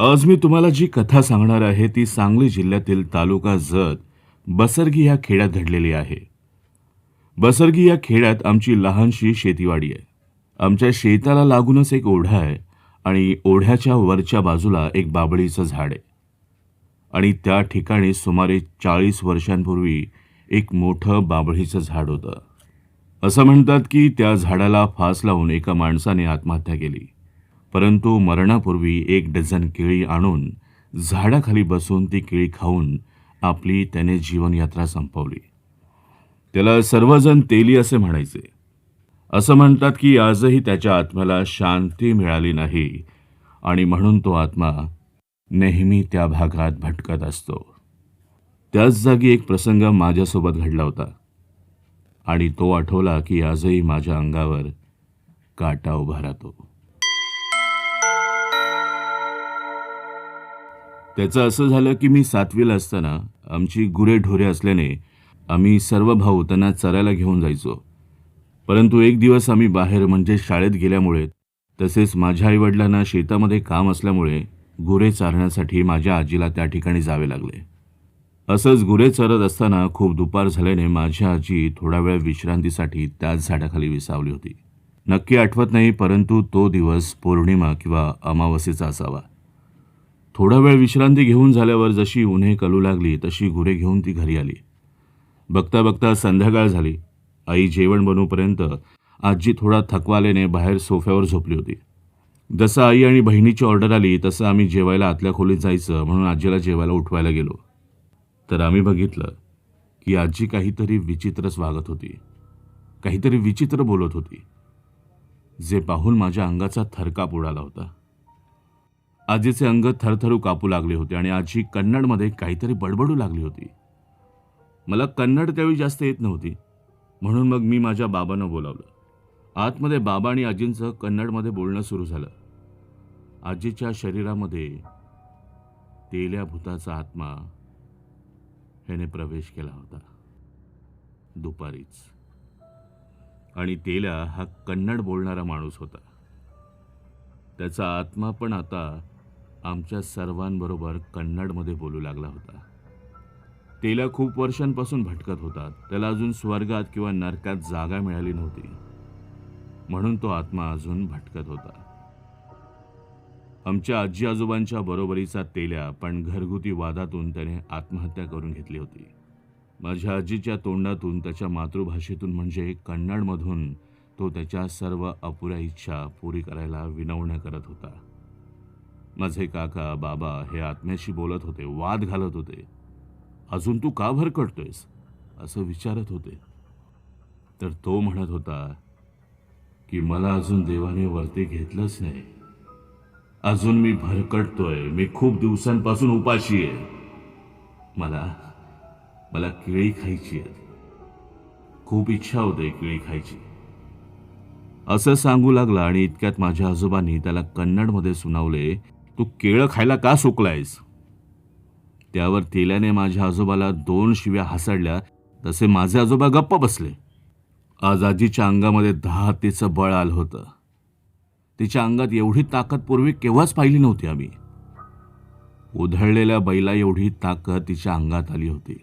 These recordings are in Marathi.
आज मी तुम्हाला जी कथा सांगणार आहे ती सांगली जिल्ह्यातील तालुका जत बसरगी या खेड्यात घडलेली आहे. बसरगी या खेड्यात आमची लहानशी शेतीवाडी आहे. आमच्या शेताला लागूनच एक ओढा आहे आणि ओढ्याच्या वरच्या बाजूला एक बाबळीचं झाड आहे. आणि त्या ठिकाणी सुमारे चाळीस वर्षांपूर्वी एक मोठं बाबळीचं झाड होतं. असं म्हणतात की त्या झाडाला फास लावून एका माणसाने आत्महत्या केली. परंतु मरणापूर्वी एक डझन केळी आणून झाडाखाली बसून ती केळी खाऊन आपली त्याने जीवनयात्रा संपवली. त्याला सर्वजण तेली असे म्हणायचे. असं म्हणतात की आजही त्याच्या आत्म्याला शांती मिळाली नाही आणि म्हणून तो आत्मा नेहमी त्या भागात भटकत असतो. त्याच जागी एक प्रसंग माझ्यासोबत घडला होता आणि तो आठवला की आजही माझ्या अंगावर काटा उभा राहतो. त्याचं असं झालं की मी सातवीला असताना आमची गुरे ढोरे असल्याने आम्ही सर्व भाऊ त्यांना चरायला घेऊन जायचो. परंतु एक दिवस आम्ही बाहेर म्हणजे शाळेत गेल्यामुळे तसेच माझ्या आईवडिलांना शेतामध्ये काम असल्यामुळे गुरे चारण्यासाठी माझ्या आजीला त्या ठिकाणी जावे लागले. असंच गुरे चरत असताना खूप दुपार झाल्याने माझी आजी थोडा वेळ विश्रांतीसाठी त्याच झाडाखाली विसावली होती. नक्की आठवत नाही परंतु तो दिवस पौर्णिमा किंवा अमावस्येचा असावा. थोडा वेळ विश्रांती घेऊन झाल्यावर जशी उन्हे कलू लागली तशी गुरे घेऊन ती घरी आली. बघता बघता संध्याकाळ झाली. आई जेवण बनवूपर्यंत आजी थोडा थकवालेने बाहेर सोफ्यावर झोपली होती. जसं आई आणि बहिणीची ऑर्डर आली तसं आम्ही जेवायला आतल्या खोलीत जायचं म्हणून आजीला जेवायला उठवायला गेलो. तर आम्ही बघितलं की आजी काहीतरी विचित्रच वागत होती. काहीतरी विचित्र बोलत होती. जे पाहून माझ्या अंगाचा थरकाप उडाला होता. आजीचे अंग थरथरू कापू लागले होते आणि आजी कन्नडमध्ये काहीतरी बडबडू लागली होती. मला कन्नड त्यावेळी जास्त येत नव्हती. म्हणून मग मी माझ्या बाबांना बोलावलं. आतमध्ये बाबा आणि आजींचं कन्नडमध्ये बोलणं सुरू झालं. आजीच्या शरीरामध्ये तेल्या भूताचा आत्मा ह्याने प्रवेश केला होता. दुपारीच. आणि तेल्या हा कन्नड बोलणारा माणूस होता. त्याचा आत्मा पण आता आमच्या सर्वांबरोबर कन्नडमध्ये बोलू लागला होता. तेला खूप वर्षांपासून भटकत होता. त्याला अजून स्वर्गात किंवा नरकात जागा मिळाली नव्हती. म्हणून तो आत्मा अजून भटकत होता. आमच्या आजी आजोबांच्या बरोबरीचा तेल्या पण घरगुती वादातून त्याने आत्महत्या करून घेतली होती. माझ्या आजीच्या तोंडातून त्याच्या मातृभाषेतून म्हणजे कन्नडमधून तो त्याच्या सर्व अपुऱ्या इच्छा पुरी करायला विनवण्या करत होता. माझे काका बाबा हे आत्म्याशी बोलत होते वाद घालत होते. अजून तू का भरकटतोयस? असं विचारत होते. तर तो म्हणत होता की मला अजून देवाने वरती घेतलंच नाही. अजून मी भरकटतोय मी खूप दिवसांपासून उपाशी आहे. मला मला केळी खायची आहे खूप इच्छा होते केळी खायची. असं सांगू लागला आणि इतक्यात माझ्या आजोबांनी त्याला कन्नडमध्ये सुनावले तू केळं खायला का सुकलायस? त्यावर तेल्याने माझ्या आजोबाला दोन शिव्या हसडल्या तसे माझे आजोबा गप्प बसले. आज आजीच्या अंगामध्ये दहा हत्तीचं बळ आलं होतं. तिच्या अंगात एवढी ताकद पूर्वी केव्हाच पाहिली नव्हती आम्ही. उधळलेल्या बैला एवढी ताकद तिच्या अंगात आली होती.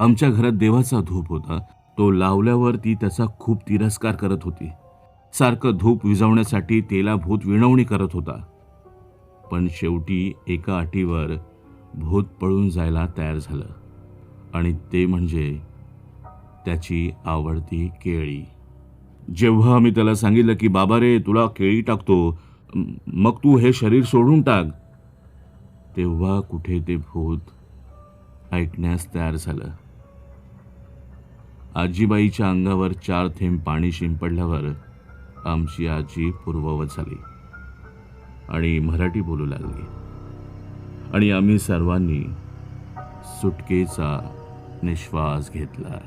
आमच्या घरात देवाचा धूप होता. तो लावल्यावर ती त्याचा खूप तिरस्कार करत होती. सारखं धूप विझवण्यासाठी तेला भूत विणवणी करत होता. पण शेवटी एका अटीवर भूत पळून जायला तयार झालं. आणि ते म्हणजे त्याची आवडती केळी. जेव्हा मी त्याला सांगितलं की बाबा रे तुला केळी टाकतो मग तू हे शरीर सोडून टाक. तेव्हा कुठे ते भूत ऐकण्यास तयार झालं. आजीबाईच्या अंगावर चार थेंब पाणी शिंपडल्यावर आमची आजी पूर्ववत झाली. आणि मराठी बोलू लागली. आणि आम्ही सर्वांनी सुटकेचा निश्वास घेतला.